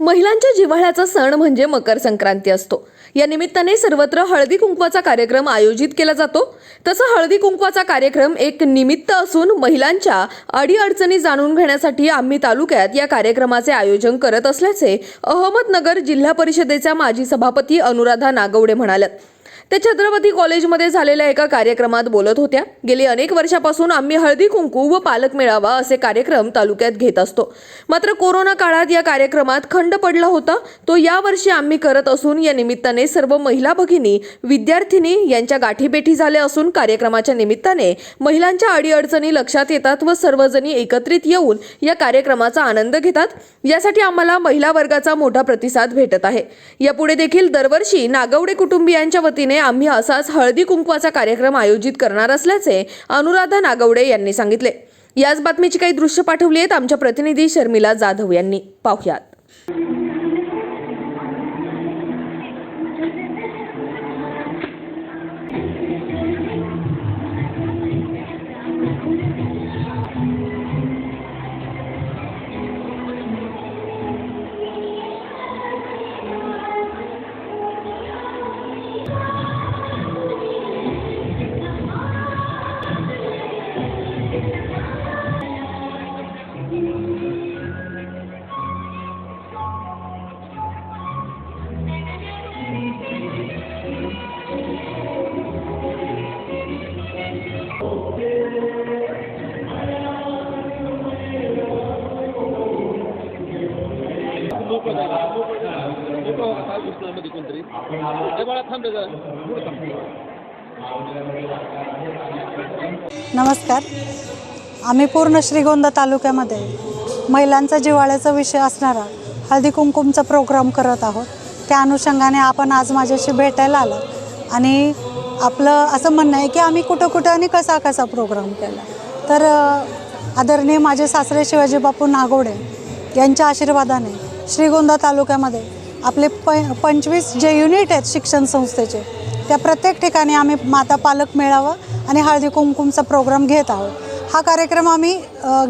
महिलांच्या जिव्हाळ्याचा सण म्हणजे मकर संक्रांती असतो. या निमित्ताने सर्वत्र हळदी कुंकवाचा कार्यक्रम आयोजित केला जातो. तसं हळदी कुंकवाचा कार्यक्रम एक निमित्त असून महिलांच्या अडीअडचणी जाणून घेण्यासाठी आम्ही तालुक्यात या कार्यक्रमाचे आयोजन करत असल्याचे अहमदनगर जिल्हा परिषदेच्या माजी सभापती अनुराधा नागवडे म्हणाल्या ते छत्रपती कॉलेजमध्ये झालेल्या एका कार्यक्रमात बोलत होत्या. गेली अनेक वर्षापासून आम्ही हळदी कुंकू व पालक मेळावा असे कार्यक्रम तालुक्यात घेत असतो. मात्र कोरोना काळात या कार्यक्रमात खंड पडला होता. तो यावर्षी आम्ही करत असून या निमित्ताने सर्व महिला भगिनी विद्यार्थिनी यांच्या गाठीबेठी झाल्या असून कार्यक्रमाच्या निमित्ताने महिलांच्या अडीअडचणी लक्षात येतात व सर्वजणी एकत्रित येऊन या कार्यक्रमाचा आनंद घेतात. यासाठी आम्हाला महिला वर्गाचा मोठा प्रतिसाद भेटत आहे. यापुढे देखील दरवर्षी नागवडे कुटुंबियांच्या वतीने आम्ही असाच हळदी कुंकवाचा कार्यक्रम आयोजित करणार असल्याचे अनुराधा नागवडे यांनी सांगितले. याच बातमीची काही दृश्य पाठवली आहेत आमच्या प्रतिनिधी शर्मिला जाधव यांनी. पाहुयात. मध्ये कोणतरी ते बाळा थांबले जरा थांब. नमस्कार आम्ही पूर्ण श्रीगोंदा तालुक्यामध्ये महिलांचा जिव्हाळ्याचा विषय असणारा हळदी कुंकुमचा प्रोग्राम करत आहोत. त्या अनुषंगाने आपण आज माझ्याशी भेटायला आलं आणि आपलं असं म्हणणं आहे की आम्ही कुठं कुठं आणि कसा कसा प्रोग्राम केला. तर आदरणीय माझे सासरे शिवाजी बापू नागोडे यांच्या आशीर्वादाने श्रीगोंदा तालुक्यामध्ये आपले प पंचवीस जे युनिट आहेत शिक्षण संस्थेचे त्या प्रत्येक ठिकाणी आम्ही माता पालक मेळावा आणि हळदी कुंकुमचा प्रोग्राम घेत आहोत. हा कार्यक्रम आम्ही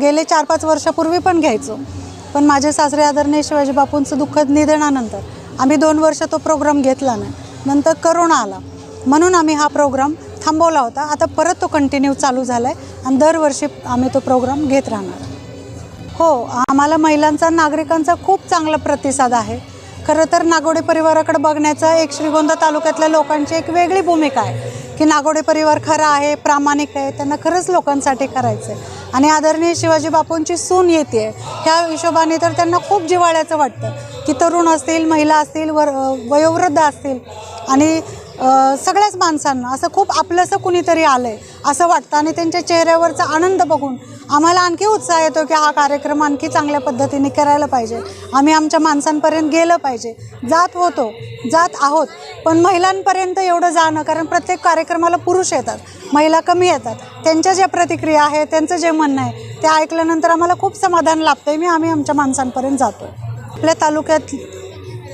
गेले चार पाच वर्षापूर्वी पण घ्यायचो. पण माझे सासरे आदरणीय शिवाजी बापूंचं दुःखद निधनानंतर आम्ही दोन वर्ष तो प्रोग्राम घेतला नाही. नंतर करोना आला. म्हणून आम्ही हा प्रोग्राम थांबवला होता. आता परत तो कंटिन्यू चालू झाला आहे आणि दरवर्षी आम्ही तो प्रोग्राम घेत राहणार. हो आम्हाला महिलांचा नागरिकांचा खूप चांगला प्रतिसाद आहे. खरं तर नागोडे परिवाराकडे बघण्याचा एक श्रीगोंदा तालुक्यातल्या लोकांची एक वेगळी भूमिका आहे. की नागोडे परिवार खरा आहे प्रामाणिक आहे त्यांना खरंच लोकांसाठी करायचं आहे आणि आदरणीय शिवाजी बापूंची सून येते ह्या हिशोबाने तर त्यांना खूप जिव्हाळ्याचं वाटतं की तरुण असतील महिला असतील वर वयोवृद्ध असतील. आणि सगळ्याच माणसांना असं खूप आपलंसं कुणीतरी आलं आहे असं वाटतं. आणि त्यांच्या चेहऱ्यावरचा आनंद बघून आम्हाला आणखी उत्साह येतो की हा कार्यक्रम आणखी चांगल्या पद्धतीने करायला पाहिजे. आम्ही आमच्या माणसांपर्यंत गेलं पाहिजे. जात होतो जात आहोत पण महिलांपर्यंत एवढं जाणं कारण प्रत्येक कार्यक्रमाला पुरुष येतात महिला कमी येतात. त्यांच्या ज्या प्रतिक्रिया आहे त्यांचं जे म्हणणं आहे ते ऐकल्यानंतर आम्हाला खूप समाधान लाभतं आहे मी आम्ही आमच्या माणसांपर्यंत जातो आपल्या तालुक्यात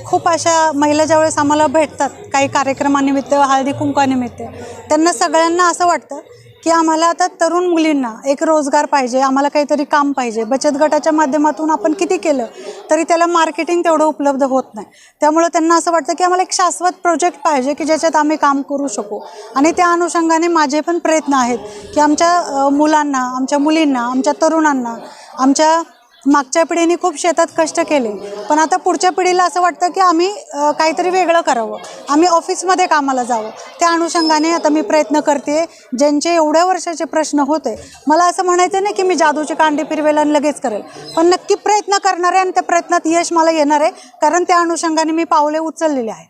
खूप अशा महिला ज्यावेळेस आम्हाला भेटतात काही कार्यक्रमानिमित्त हळदी कुंकानिमित्त त्यांना सगळ्यांना असं वाटतं की आम्हाला आता तरुण मुलींना एक रोजगार पाहिजे आम्हाला काहीतरी काम पाहिजे. बचत गटाच्या माध्यमातून आपण किती केलं तरी त्याला मार्केटिंग तेवढं उपलब्ध होत नाही. त्यामुळं त्यांना असं वाटतं की आम्हाला एक शाश्वत प्रोजेक्ट पाहिजे की ज्याच्यात आम्ही काम करू शकू. आणि त्या अनुषंगाने माझे पण प्रयत्न आहेत की आमच्या मुलांना आमच्या मुलींना आमच्या तरुणांना आमच्या मागच्या पिढीने खूप शेतात कष्ट केले. पण आता पुढच्या पिढीला असं वाटतं की आम्ही काहीतरी वेगळं करावं. आम्ही ऑफिसमध्ये कामाला जावं. त्या अनुषंगाने आता मी प्रयत्न करते ज्यांचे एवढ्या वर्षाचे प्रश्न होते. मला असं म्हणायचं नाही की मी जादूची कांडी फिरवेल आणि लगेच करेल. पण नक्की प्रयत्न करणार आहे आणि त्या प्रयत्नात यश मला येणार आहे कारण त्या अनुषंगाने मी पावले उचललेले आहेत.